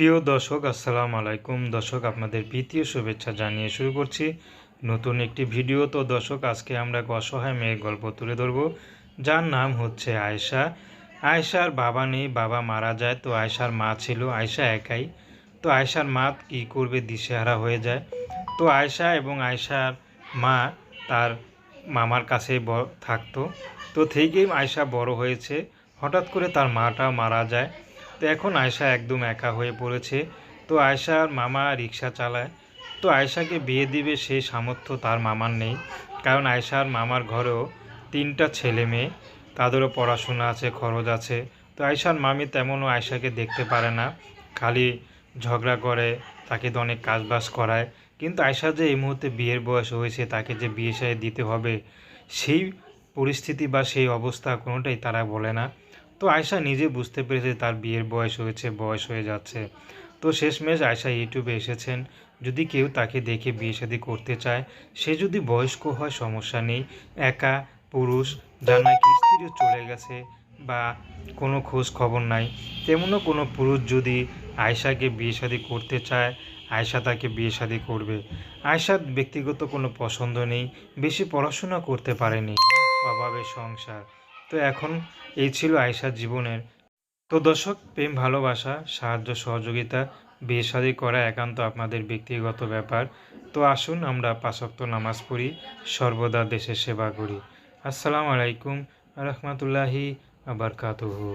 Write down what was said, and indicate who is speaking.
Speaker 1: প্রিয় দর্শক, আসসালামু আলাইকুম। দর্শক, আপনাদের প্রীতীয় শুভেচ্ছা জানিয়ে শুরু করছি নতুন একটি ভিডিও। তো দর্শক, আজকে আমরা এক অসহায় মেয়ের গল্প তুলে ধরবো। যার নাম হচ্ছে আয়েশা। আয়েশার বাবা নেই, বাবা মারা যায়। তো আয়েশার মা ছিল, আয়েশা একাই। তো আয়েশার মা কী করবে, দিশেহারা হয়ে যায়। তো আয়েশা এবং আয়েশার মা তার মামার কাছে থাকতো। তো থেকেই আয়েশা বড় হয়েছে। হঠাৎ করে তার মাটা মারা যায়। তো এখন আয়শা একদম একা হয়ে পড়েছে। তো আয়শার মামা রিক্সা চালায়। তো আয়শাকে বিয়ে দিবে সেই সামর্থ্য তার মামার নেই। কারণ আয়শার মামার ঘরেও তিনটা ছেলে মেয়ে। তাদেরও পড়াশোনা আছে, খরচ আছে। তো আয়শার মামি তেমনও আয়শাকে দেখতে পারে না। খালি ঝগড়া করে, তাকে তো অনেক কাজবাজ করায়। কিন্তু আয়শা যে এই মুহূর্তে বিয়ের বয়স হয়েছে, তাকে যে বিয়ে সায়ে দিতে হবে, সেই পরিস্থিতি বা সেই অবস্থা কোনোটাই তারা বলে না। তো আয়শা নিজে বুঝতে পেরেছে তার বিয়ের বয়স হয়েছে, বয়স হয়ে যাচ্ছে। তো শেষমেশ আয়শা ইউটিউবে এসেছেন। যদি কেউ তাকে দেখে বিয়ে শাদী করতে চায়, সে যদি বয়স্ক হয়, সমস্যা নেই। একা, পুরুষ যার নাকি স্ত্রীও চলে গেছে বা কোনো খোঁজ খবর নাই। তেমনও কোনো পুরুষ যদি আয়শাকে বিয়ে শাদী করতে চায়, আয়শা তাকে বিয়ে শাদী করবে। আয়শার ব্যক্তিগত কোনো পছন্দ নেই, বেশি পড়াশোনা করতে পারেনি। অভাবে সংসার। তো এখন এই ছিল আয়েশার জীবনের। তো দর্শক, প্রেম, ভালোবাসা, সাহায্য, সহযোগিতা বিয়ে করা একান্ত আপনাদের ব্যক্তিগত ব্যাপার। তো আসুন আমরা পাশক্ত নামাজ পড়ি, সর্বদা দেশের সেবা করি। আসসালামু আলাইকুম রহমতুল্লাহি আবরকাতুহু।